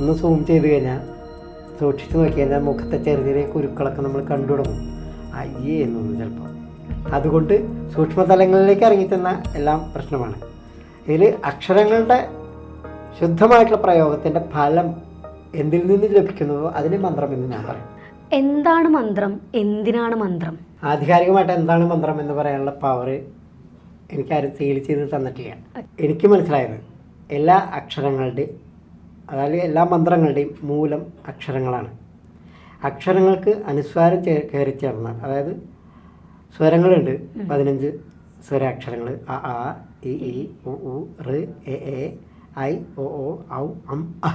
ഒന്ന് സൂം ചെയ്ത് കഴിഞ്ഞാൽ സൂക്ഷിച്ച് നോക്കി കഴിഞ്ഞാൽ മുഖത്തെ ചെറിയ ചെറിയ കുരുക്കളൊക്കെ നമ്മൾ കണ്ടു തുടങ്ങും അയ്യേ എന്നൊന്നും ചിലപ്പോൾ അതുകൊണ്ട് സൂക്ഷ്മതലങ്ങളിലേക്ക് ഇറങ്ങിച്ചെന്ന എല്ലാം പ്രശ്നമാണ്. ഇതിൽ അക്ഷരങ്ങളുടെ ശുദ്ധമായിട്ടുള്ള പ്രയോഗത്തിന്റെ ഫലം എന്തിൽ നിന്ന് ലഭിക്കുന്നുവോ അതിന് മന്ത്രം എന്ന് ഞാൻ പറയും. എന്താണ് മന്ത്രം? എന്തിനാണ് മന്ത്രം? ആധികാരികമായിട്ട് എന്താണ് മന്ത്രം എന്ന് പറയാനുള്ള പവർ എനിക്കാരും സീൽ ചെയ്ത് തന്നിട്ടില്ല. എനിക്ക് മനസ്സിലായത് എല്ലാ അക്ഷരങ്ങളുടെയും അതായത് എല്ലാ മന്ത്രങ്ങളുടെയും മൂലം അക്ഷരങ്ങളാണ്. അക്ഷരങ്ങൾക്ക് അനുസ്വാരം ചേ കയറി ചേർന്നാൽ അതായത് സ്വരങ്ങളുണ്ട്. പതിനഞ്ച് സ്വരാക്ഷരങ്ങൾ അ ആ ഇ ഇ ഉ ഉ റ് എ എ ഐ ഒ ഒ ഔ അം അ.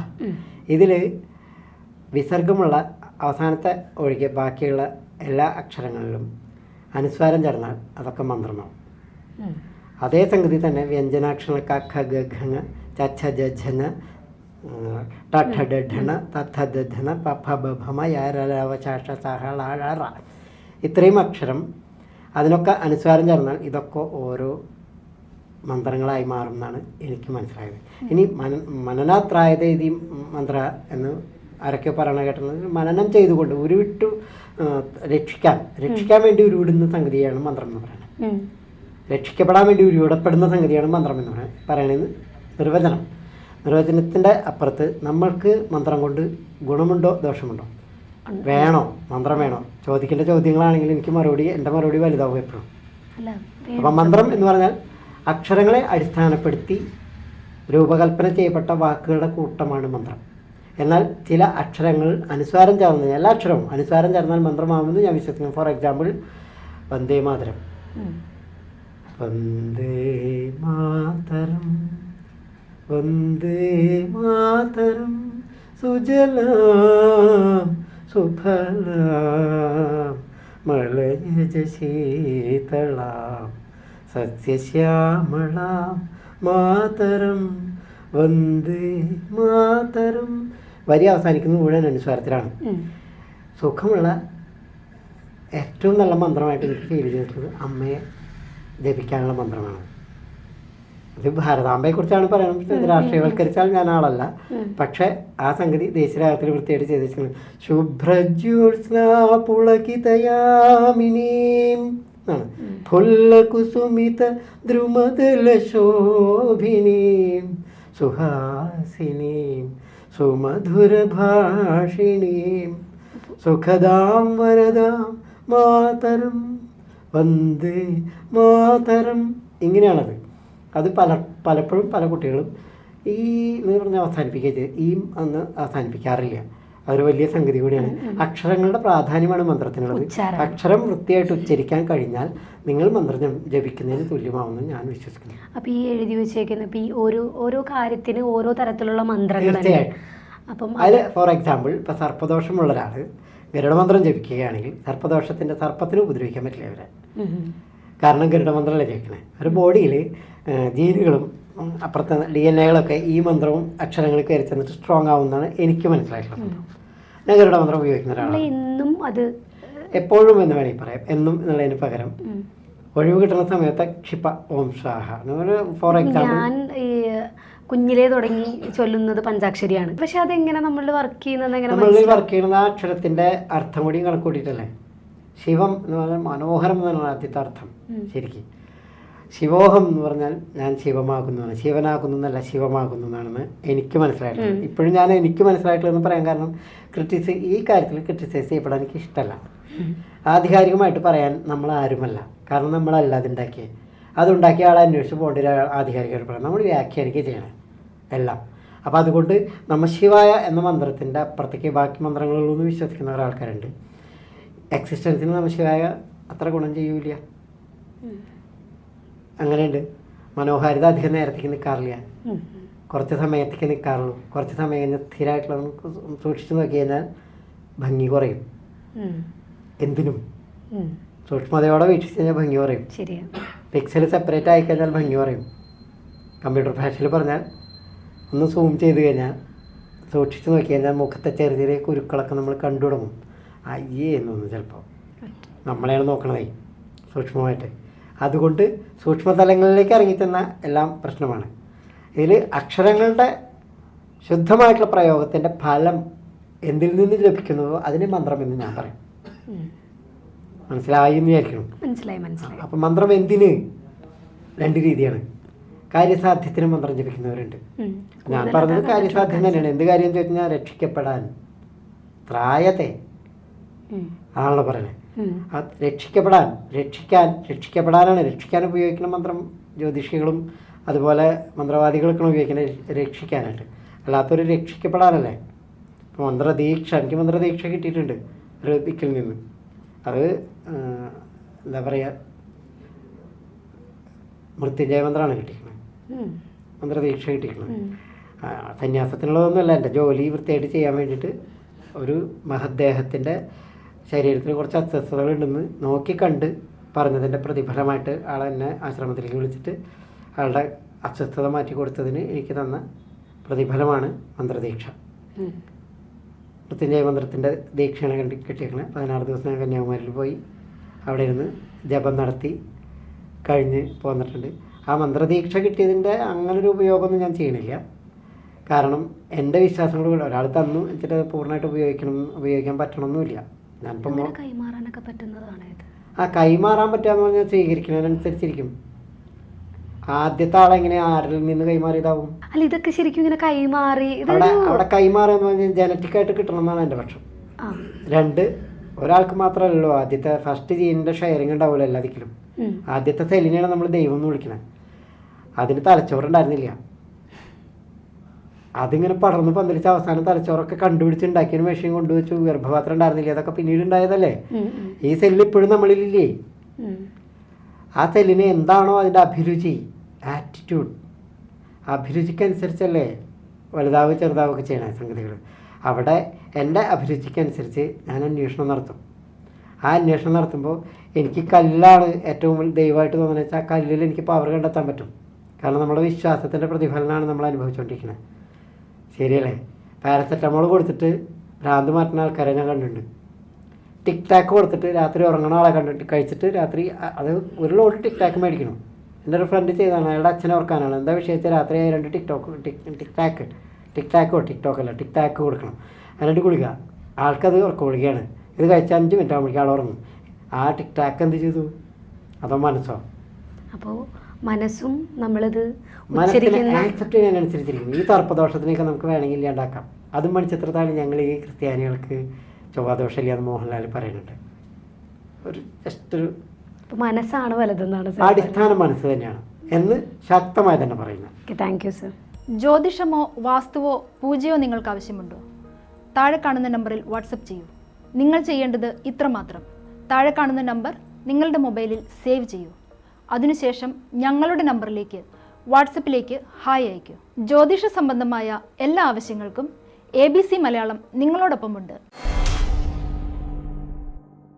ഇതിൽ വിസർഗമുള്ള അവസാനത്തെ ഒഴികെ ബാക്കിയുള്ള എല്ലാ അക്ഷരങ്ങളിലും അനുസ്വാരം ചേർന്നാൽ അതൊക്കെ മന്ത്രമാവും. അതേ സംഗതി തന്നെ വ്യഞ്ജനാക്ഷരങ്ങൾ ക ഖ ഗ ഘ ച ഛ ജ ഝ ന ട ഠ ഡ ഢ ണ ത ഥ ദ ധ ന പ ഫ ബ ഭ മ യ ര ല വ ച ഷ സ ഹ ള ഴ റ ഇത്രയും അക്ഷരം അതിനൊക്കെ അനുസ്വാരം ചേർന്നാൽ ഇതൊക്കെ ഓരോ മന്ത്രങ്ങളായി മാറും എന്നാണ് എനിക്ക് മനസ്സിലായത്. ഇനി മന മനനാത്രായതീ ഇതി മന്ത്ര എന്ന് ആരൊക്കെ പറയണ കേട്ടത് മനനം ചെയ്തുകൊണ്ട് ഉരുവിട്ടു രക്ഷിക്കാൻ രക്ഷിക്കാൻ വേണ്ടി ഉരുവിടുന്ന സംഗതിയാണ് മന്ത്രം എന്ന് പറയുന്നത്. രക്ഷിക്കപ്പെടാൻ വേണ്ടി ഉരുവിടപ്പെടുന്ന സംഗതിയാണ് മന്ത്രം എന്ന് പറയുന്നത് പറയണത്. നിർവചനം. നിർവചനത്തിന്റെ അപ്പുറത്ത് നമ്മൾക്ക് മന്ത്രം കൊണ്ട് ഗുണമുണ്ടോ ദോഷമുണ്ടോ? വേണോ? മന്ത്രം വേണോ? ചോദിക്കേണ്ട ചോദ്യങ്ങളാണെങ്കിൽ എനിക്ക് മറുപടി എന്റെ മറുപടി വലുതാവും എപ്പോഴും. അപ്പം മന്ത്രം എന്ന് പറഞ്ഞാൽ അക്ഷരങ്ങളെ അടിസ്ഥാനപ്പെടുത്തി രൂപകൽപ്പന ചെയ്യപ്പെട്ട വാക്കുകളുടെ കൂട്ടമാണ് മന്ത്രം. എന്നാൽ ചില അക്ഷരങ്ങൾ അനുസ്വാരം ചേർന്ന് എല്ലാ അക്ഷരവും അനുസ്വാരം ചേർന്നാൽ മന്ത്രമാകുമെന്ന് ഞാൻ വിശ്വസിക്കുന്നു. For example Vande Mataram. വന്ദേ മാതരം. വന്ദേ മാതരം സുജല സുഫല മളയജ ശീതളാം സസ്യശ്യാമളാം മാതരം വന്ദേ മാതരം. വരി അവസാനിക്കുന്നത് മുഴുവൻ അനുസ്വാരത്തിലാണ്. സുഖമുള്ള ഏറ്റവും നല്ല മന്ത്രമായിട്ട് എനിക്ക് ഫീൽ ചെയ്തിട്ടുള്ളത് അമ്മയെ ജപിക്കാനുള്ള മന്ത്രമാണ്. ഇത് ഭാരതാംബയെക്കുറിച്ചാണ് പറയുന്നത് ഇത് രാഷ്ട്രീയവൽക്കരിച്ചാൽ ഞാൻ ആളല്ല. പക്ഷെ ആ സംഗതി ദേശീയരാഗത്തിൽ വൃത്തിയായിട്ട് ചെയ്തിരിക്കുന്നത് വെച്ചിരിക്കുന്നത് ശുഭ്രജ്യോത്സ്ന പുളകിതയാമിനീം എന്നാണ്. ഫുല്ലകുസുമിത ദ്രുമദല ശോഭിനീം സുഹാസിനീം. സുമധുരഭാഷിണീം. സുഖദാം വരദാം മാതരം. വന്ദേ മാതരം. ഇങ്ങനെയാണത്. അത് പല പലപ്പോഴും പല കുട്ടികളും ഈ എന്ന് പറഞ്ഞ് അവസാനിപ്പിക്കുക ഈ അന്ന് അവസാനിപ്പിക്കാറില്ല. അതൊരു വലിയ സംഗതി കൂടിയാണ്. അക്ഷരങ്ങളുടെ പ്രാധാന്യമാണ് മന്ത്രത്തിനുള്ളത്. അക്ഷരം വൃത്തിയായിട്ട് ഉച്ചരിക്കാൻ കഴിഞ്ഞാൽ നിങ്ങൾ മന്ത്രം ജപിക്കുന്നതിന് തുല്യമാവുമെന്ന് ഞാൻ വിശ്വസിക്കുന്നു. അപ്പൊ ഈ എഴുതി വെച്ചേക്കുന്ന ഇപ്പൊ ഈ ഓരോ ഓരോ കാര്യത്തിന് ഓരോ തരത്തിലുള്ള തീർച്ചയായും. അപ്പം അതിൽ ഫോർ എക്സാമ്പിൾ ഇപ്പോൾ സർപ്പദോഷമുള്ള ഒരാൾ ഗരുഡമന്ത്രം ജപിക്കുകയാണെങ്കിൽ സർപ്പദോഷത്തിന്റെ സർപ്പത്തിന് ഉപദ്രവിക്കാൻ പറ്റില്ല ഉം. കാരണം ഗരുഡമന്ത്രമല്ലേ കേൾക്കണേ? ഒരു ബോഡിയിൽ ജീനുകളും അപ്പുറത്തെ ഡി എൻ എകളൊക്കെ ഈ മന്ത്രവും അക്ഷരങ്ങൾ കയറി ചെന്നിട്ട് സ്ട്രോങ് ആവുന്നതാണ് എനിക്ക് മനസ്സിലായിട്ടുള്ളത് ഞാൻ ഗരുഡമന്ത്രം ഉപയോഗിക്കുന്ന നമ്മൾ ഒരാളാണ് എന്നും അത് എപ്പോഴും എന്ന് വേണമെങ്കിൽ പറയാം. എന്നും എന്നുള്ളതിന് പകരം. ഒഴിവ് കിട്ടുന്ന സമയത്ത് ക്ഷിപ ഓം ഫോർ എക്സാമ്പിൾ ഞാൻ കുഞ്ഞിലേ തുടങ്ങി ചൊല്ലുന്നത് പഞ്ചാക്ഷരിയാണ്. പക്ഷെ അതെങ്ങനെ നമ്മൾ വർക്ക് ചെയ്യുന്നത് നമ്മൾ വർക്ക് ചെയ്യുന്ന ആ അക്ഷരത്തിന്റെ അർത്ഥം കൂടിയും കണക്ക് കൂട്ടിയിട്ടല്ലേ ശിവം എന്ന് പറഞ്ഞാൽ മനോഹരം എന്ന് പറഞ്ഞാൽ അതിഥാർത്ഥം. ശരിക്കും. ശിവോഹം എന്ന് പറഞ്ഞാൽ ഞാൻ ശിവമാകുന്നതാണ്. ശിവനാകുന്നു എന്നല്ല ശിവമാകുന്നു എന്നാണെന്ന് എനിക്ക് മനസ്സിലായിട്ടുള്ളത് ഇപ്പോഴും ഞാൻ എനിക്ക് മനസ്സിലായിട്ടുള്ളതെന്ന് പറയാൻ കാരണം ക്രിറ്റിസൈ ഈ കാര്യത്തിൽ ക്രിറ്റിസൈസ് ചെയ്യപ്പെടാൻ എനിക്ക് ഇഷ്ടമല്ല. ആധികാരികമായിട്ട് പറയാൻ നമ്മൾ ആരുമല്ല. കാരണം നമ്മളല്ല അതുണ്ടാക്കിയത് അതുണ്ടാക്കിയ ആളെ അന്വേഷിച്ച് പോകേണ്ട ഒരു ആധികാരികമായിട്ട് പറയാം. നമ്മൾ വ്യാഖ്യാനിക്കുക ചെയ്യണം. എല്ലാം. അപ്പോൾ അതുകൊണ്ട് നമശിവായ എന്ന മന്ത്രത്തിന്റെ അപ്പുറത്തേക്ക് ബാക്കി മന്ത്രങ്ങളിലൊന്നും വിശ്വസിക്കുന്ന ഒരാൾക്കാരുണ്ട്. എക്സിസ്റ്റൻസിന് നമശിവായ അത്ര ഗുണം ചെയ്യൂല അങ്ങനെയുണ്ട്. മനോഹാരിത അധികം നേരത്തേക്ക് നിൽക്കാറില്ല കുറച്ച് സമയത്തേക്ക് നിൽക്കാറുള്ളൂ കുറച്ച് സമയം കഴിഞ്ഞ് സ്ഥിരമായിട്ടുള്ള സൂക്ഷിച്ചു നോക്കി കഴിഞ്ഞാൽ ഭംഗി കുറയും. എന്തിനും. സൂക്ഷ്മതയോടെ വീക്ഷിച്ച് കഴിഞ്ഞാൽ ഭംഗി കുറയും. പിക്സൽ സെപ്പറേറ്റ് ആയി കഴിഞ്ഞാൽ ഭംഗി കുറയും. കമ്പ്യൂട്ടർ ഭാഷയിൽ പറഞ്ഞാൽ ഒന്ന് സൂം ചെയ്ത് കഴിഞ്ഞാൽ സൂക്ഷിച്ച് നോക്കി കഴിഞ്ഞാൽ മുഖത്തെ ചെറിയ ചെറിയ കുരുക്കളൊക്കെ നമ്മൾ കണ്ടു തുടങ്ങും അയ്യേ എന്നൊന്നും ചിലപ്പോൾ നമ്മളെയാണ് നോക്കണതേ സൂക്ഷ്മമായിട്ട്. അതുകൊണ്ട് സൂക്ഷ്മതലങ്ങളിലേക്ക് ഇറങ്ങിച്ചെന്ന എല്ലാം പ്രശ്നമാണ്. ഇതിൽ അക്ഷരങ്ങളുടെ ശുദ്ധമായിട്ടുള്ള പ്രയോഗത്തിന്റെ ഫലം എന്തിൽ നിന്ന് ലഭിക്കുന്നതോ അതിന് മന്ത്രമെന്ന് ഞാൻ പറയും. മനസ്സിലായി എന്ന് വിചാരിക്കണം. മനസ്സിലായി മനസ്സിലായി. അപ്പം മന്ത്രം എന്തിന്? രണ്ട് രീതിയാണ്. കാര്യസാധ്യത്തിന് മന്ത്രം ജപിക്കുന്നവരുണ്ട്. ഞാൻ പറഞ്ഞത് കാര്യസാധ്യം തന്നെയാണ്. എന്ത് കാര്യം ചോദിച്ചാൽ രക്ഷിക്കപ്പെടാൻ. ത്രായത്തെ. ആണല്ലോ പറയണേ. ആ രക്ഷിക്കപ്പെടാൻ രക്ഷിക്കാൻ രക്ഷിക്കപ്പെടാനാണ് രക്ഷിക്കാൻ ഉപയോഗിക്കുന്ന മന്ത്രം ജ്യോതിഷികളും അതുപോലെ മന്ത്രവാദികൾക്കാണ് ഉപയോഗിക്കുന്നത് രക്ഷിക്കാനായിട്ട്. അല്ലാത്തൊരു രക്ഷിക്കപ്പെടാനല്ലേ? ഇപ്പോൾ മന്ത്രദീക്ഷ എനിക്ക് മന്ത്രദീക്ഷ കിട്ടിയിട്ടുണ്ട് ഒരു ദിക്കിൽ നിന്ന്. അത് എന്താ പറയുക മൃത്യുഞ്ജയ മന്ത്രമാണ് കിട്ടിയിരിക്കുന്നത്. മന്ത്രദീക്ഷ കിട്ടിയിരിക്കുന്നത്. സന്യാസത്തിനുള്ളതൊന്നുമല്ല എന്റെ ജോലി വൃത്തിയായിട്ട് ചെയ്യാൻ വേണ്ടിയിട്ട് ഒരു മഹദ്ദേഹത്തിന്റെ ശരീരത്തിൽ കുറച്ച് അസ്വസ്ഥതകളുണ്ടെന്ന് നോക്കി കണ്ട് പറഞ്ഞതിന്റെ പ്രതിഫലമായിട്ട് ആളെ എന്നെ ആശ്രമത്തിലേക്ക് വിളിച്ചിട്ട് ആളുടെ അസ്വസ്ഥത മാറ്റി കൊടുത്തതിന് എനിക്ക് തന്ന പ്രതിഫലമാണ് മന്ത്രദീക്ഷ. മൃത്യുഞ്ജയ മന്ത്രത്തിന്റെ ദീക്ഷയാണ് കണ്ടി കിട്ടിയേക്കണത് പതിനാറ് ദിവസം ഞാൻ കന്യാകുമാരിയിൽ പോയി അവിടെ ഇരുന്ന് ജപം നടത്തി കഴിഞ്ഞ് പോന്നിട്ടുണ്ട്. ആ മന്ത്രദീക്ഷ കിട്ടിയതിന്റെ അങ്ങനൊരു ഉപയോഗമൊന്നും ഞാൻ ചെയ്യണില്ല. കാരണം എന്റെ വിശ്വാസങ്ങൾ ഒരാൾ തന്നു. എന്നിട്ട് പൂർണമായിട്ട് ഉപയോഗിക്കണം ഉപയോഗിക്കാൻ പറ്റണമെന്നില്ല ഞാനിപ്പോൾ കൈമാറാനൊക്കെ പറ്റുന്നതാണ് ഇത്. ആ കൈമാറാൻ പറ്റുകയെന്ന് പറഞ്ഞാൽ സ്വീകരിക്കുന്നതിനനുസരിച്ചിരിക്കും. ആദ്യത്തെ ആളെങ്ങനെ ആരിൽ നിന്ന് കൈമാറിയതാവും? അല്ല ഇതൊക്കെ ശരിക്കും ഇങ്ങനെ കൈമാറി അവിടെ കൈമാറുക എന്ന് പറഞ്ഞാൽ കിട്ടണം എന്നാണ് എന്റെ പക്ഷം. രണ്ട് ഒരാൾക്ക് മാത്രമല്ലല്ലോ ആദ്യത്തെ ഫസ്റ്റ് ജീനിന്റെ ഷെയറിങ് ഉണ്ടാവില്ല എല്ലാ ദിക്കിലും ഉം. ആദ്യത്തെ സെല്ലിനെയാണ് നമ്മൾ ദൈവം എന്ന് വിളിക്കുന്നത് അതിന് തലച്ചോറുണ്ടായിരുന്നില്ല. അതിങ്ങനെ പടർന്ന് പന്തലിച്ച അവസാനം തലച്ചോറൊക്കെ കണ്ടുപിടിച്ച് ഉണ്ടാക്കിയൊരു മെഷീൻ കൊണ്ടുവച്ചു. ഗർഭപാത്രം ഉണ്ടായിരുന്നില്ല? അതൊക്കെ പിന്നീട് ഉണ്ടായതല്ലേ? ഈ സെല്ല് ഇപ്പോഴും നമ്മളിലില്ലേ? ആ സെല്ലിന് എന്താണോ അതിന്റെ അഭിരുചി? ആറ്റിറ്റ്യൂഡ് അഭിരുചിക്കനുസരിച്ചല്ലേ വലുതാവ് ചെറുതാവൊക്കെ ചെയ്യണ സംഗതികൾ അവിടെ എന്റെ അഭിരുചിക്കനുസരിച്ച് ഞാൻ അന്വേഷണം നടത്തും. ആ അന്വേഷണം നടത്തുമ്പോൾ എനിക്ക് കല്ലാണ് ഏറ്റവും ദൈവമായിട്ട് തോന്നുന്നത് വെച്ചാൽ ആ കല്ലിൽ എനിക്ക് പവർ കണ്ടെത്താൻ പറ്റും. കാരണം നമ്മുടെ വിശ്വാസത്തിന്റെ പ്രതിഫലനമാണ് നമ്മൾ അനുഭവിച്ചുകൊണ്ടിരിക്കുന്നത്. ശരിയല്ലേ? പാരസെറ്റമോൾ കൊടുത്തിട്ട് ഭ്രാന്ത് മാറ്റുന്ന ആൾക്കാരെ ഞാൻ കണ്ടിട്ടുണ്ട്. ടിക് ടാക്ക് കൊടുത്തിട്ട് രാത്രി ഉറങ്ങണ ആളെ കണ്ടിട്ട് കഴിച്ചിട്ട് രാത്രി അത് ഒരു ലോഡ് ടിക് ടാക്ക് മേടിക്കണം. എന്റെ ഒരു ഫ്രണ്ട് ചെയ്താണ് അയാളുടെ അച്ഛനെ ഓർക്കാനാണ്. എന്താ വിഷയത്തിൽ രാത്രി രണ്ട് രണ്ട് TikTok tick tick tock tick taco TikTok അല്ല ടിക് ടാക്ക് കൊടുക്കണം. അതിന്റെ ഗുളിക. ആൾക്കത് ഉറക്ക ഗുളികയാണ് ഇത് കഴിച്ച അഞ്ച് മിനിറ്റ് ആകുമ്പോഴേക്കും ആൾ ഉറങ്ങും. ആ ടിക് ടാക്ക് എന്ത് ചെയ്തു? അതോ മനസ്സോ? അപ്പോ മനസ്സും നമ്മളത് ആക്സെപ്റ്റ് ചെയ്യാനനുസരിച്ചിരിക്കും ഈ തർപ്പദോഷത്തിനൊക്കെ നമുക്ക് വേണമെങ്കിൽ ഇല്ലാണ്ടാക്കാം. അതും മണിച്ചത്രത്താണ് ഞങ്ങൾ ഈ ക്രിസ്ത്യാനികൾക്ക് ചൊവ്വാദോഷം ഇല്ലാന്ന് മോഹൻലാൽ പറയുന്നുണ്ട്. ഒരു ജസ്റ്റ് ഒരു മനസ്സാണ് വലുതെന്നാണ് അടിസ്ഥാന മനസ്സ് തന്നെയാണ് എന്ന് ശക്തമായി തന്നെ പറയുന്നത്. താങ്ക് യു സർ ജ്യോതിഷമോ വാസ്തുവോ പൂജയോ നിങ്ങൾക്ക് ആവശ്യമുണ്ടോ? താഴെ കാണുന്ന നമ്പറിൽ വാട്സപ്പ് ചെയ്യൂ. നിങ്ങൾ ചെയ്യേണ്ടത് ഇത്രമാത്രം. താഴെ കാണുന്ന നമ്പർ നിങ്ങളുടെ മൊബൈലിൽ സേവ് ചെയ്യൂ. അതിനുശേഷം ഞങ്ങളുടെ നമ്പറിലേക്ക് വാട്സപ്പിലേക്ക് ഹായ് അയയ്ക്കൂ. ജ്യോതിഷ സംബന്ധമായ എല്ലാ ആവശ്യങ്ങൾക്കും എ ബി സി മലയാളം നിങ്ങളോടൊപ്പമുണ്ട്.